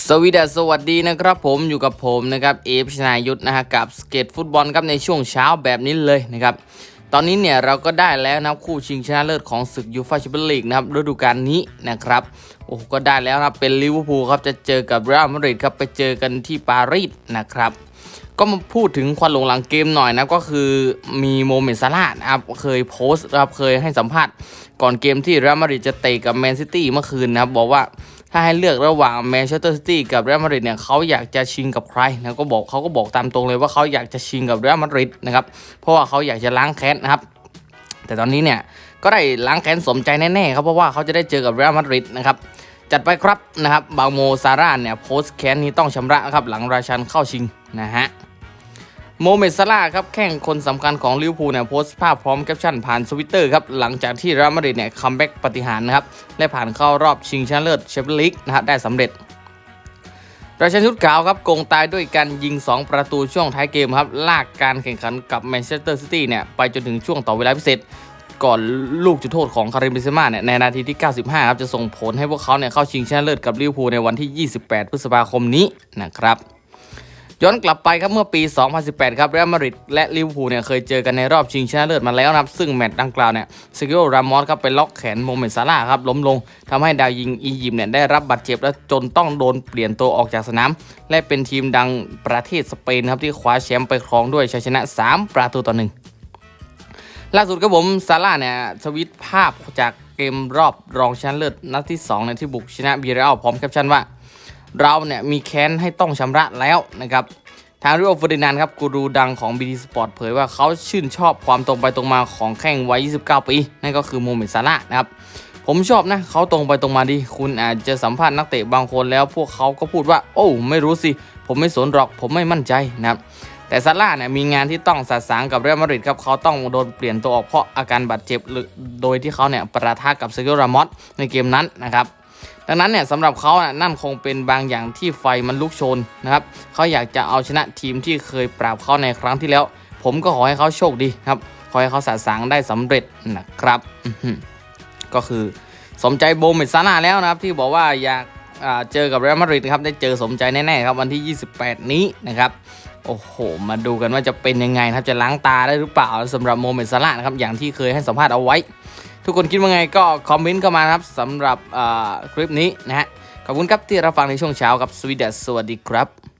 สวีดัสสวัสดีนะครับผมอยู่กับผมนะครับเอฟชนายุทธนะฮะกับสเก็ตฟุตบอลครับในช่วงเช้าแบบนี้เลยนะครับตอนนี้เนี่ยเราก็ได้แล้วนะครูชิงชนะเลิศของศึกยูฟ่าแชมเปี้ยนลีกนะครับฤดูกาลนี้นะครับโอ้ก็ได้แล้วนะเป็นลิเวอร์พูลครับจะเจอกับเรอัลมาดริดครับไปเจอกันที่ปารีสนะครับก็มาพูดถึงควันหลงหลังเกมหน่อยนะก็คือมีโมเมนต์ซาร่านะครับเคยโพสต์นะครับเคยให้สัมภาษณ์ก่อนเกมที่เรอัลมาดริดจะเตะกับแมนซิตี้เมื่อคืนนะครับบอกว่า ถ้าให้เลือกระหว่างแมนเชสเตอร์ซิตี้กับเรอัลมาดริดเนี่ยเขาอยากจะชิงกับใครนะก็บอกเขาก็บอกตามตรงเลยว่าเขาอยากจะชิงกับเรอัลมาดริดนะครับเพราะว่าเขาอยากจะล้างแค้นนะครับแต่ตอนนี้เนี่ยก็ได้ล้างแค้นสมใจแน่ๆครับเพราะว่าเขาจะได้เจอกับเรอัลมาดริดนะครับจัดไปครับนะครับบางโมซาร่าเนี่ยโพสแค้นนี้ต้องชำระครับหลังราชันเข้าชิงนะฮะ โมเมดซาร่าครับแข่งคนสำคัญของลิเวอร์พูลเนี่ยโพสต์ภาพพร้อมแคปชั่นผ่านสวิตเตอร์ครับหลังจากที่เรอัลมาดริดเนี่ยคัมแบ็กปฏิหารนะครับและผ่านเข้ารอบชิงชนะเลิศแชมเปี้ยนลีกนะฮะได้สำเร็จราชันชุดขาวครับโกงตายด้วยการยิง 2 ประตูช่วงท้ายเกมครับลากการแข่งขันกับแมนเชสเตอร์ซิตี้เนี่ยไปจนถึงช่วงต่อเวลาพิเศษ ก่อนลูกจุดโทษของคาริมเบนเซมาเนี่ยในนาทีที่ 95 ครับจะส่งผลให้พวกเขาเนี่ยเข้าชิงชนะเลิศกับลิเวอร์พูลในวันที่ 28 พฤษภาคมนี้นะครับ ย้อนกลับไปครับเมื่อปี 2018 ครับเรอัลมาดริดและลิเวอร์พูลเนี่ยเคยเจอกันในรอบชิงชนะเลิศมาแล้วนะครับ ซึ่งแมตช์ดังกล่าวเนี่ยเซกิโอรามอสครับไปล็อกแขนโมเมนต์ซาร่าครับล้มลงทำให้ดาวยิงอียิปต์เนี่ยได้รับบาดเจ็บและจนต้องโดนเปลี่ยนตัวออกจากสนาม และเป็นทีมดังประเทศสเปนครับที่คว้าแชมป์ไปครองด้วยชัยชนะ 3 ประตูต่อหนึ่งล่าสุดครับผมซาร่าเนี่ยทวิตภาพจากเกมรอบรองชนะเลิศนัดที่2เนี่ยที่บุกชนะบีเรอัลพร้อมแคปชั่นว่า เราเนี่ยมีแค้นให้ต้องชำระแล้วนะครับทางริโอเฟอร์ดินานครับกูรูดังของ BT Sport เผยว่าเขาชื่นชอบความตรงไปตรงมาของแข้งวัย 29 ปี นั่นก็คือโมเมนซาร่านะครับ ผมชอบนะเขาตรงไปตรงมาดี คุณอาจจะสัมภาษณ์นักเตะบางคนแล้วพวกเขาก็พูดว่า โอ้ ไม่รู้สิ ผมไม่สนหรอก ผมไม่มั่นใจนะครับ แต่ซาร่าเนี่ยมีงานที่ต้องสะสางกับเรอัลมาดริดครับเขาต้องโดนเปลี่ยนตัวออกเพราะอาการบาดเจ็บหรือโดยที่เขาเนี่ยประทะกับเซกิโอรามอสในเกมนั้นนะครับ ดังนั้นเนี่ยสำหรับเขาน่ะนั่นคงเป็นบางอย่างที่ไฟมันลุกโชนนะครับเขาอยากจะเอาชนะทีมที่เคยปราบเขาในครั้งที่แล้ว ผมก็ขอให้เขาโชคดีครับขอให้เขาสะสางได้สำเร็จนะครับก็คือสมใจโบเมตซาน่าแล้วนะครับ ที่บอกว่าอยากเจอกับเรอัลมาดริดครับได้เจอสมใจแน่ๆครับวันที่ 28 นี้นะครับโอ้โห มาดูกันว่าจะเป็นยังไงครับจะล้างตาได้หรือเปล่าสำหรับโมเมนต์ซาร่านะครับอย่างที่เคยให้สัมภาษณ์เอาไว้ ทุกคนคิดว่าไงก็คอมเมนต์เข้ามาครับสำหรับคลิปนี้นะฮะขอบคุณครับที่รับฟังในช่วงเช้ากับสวีเดนสวัสดีครับ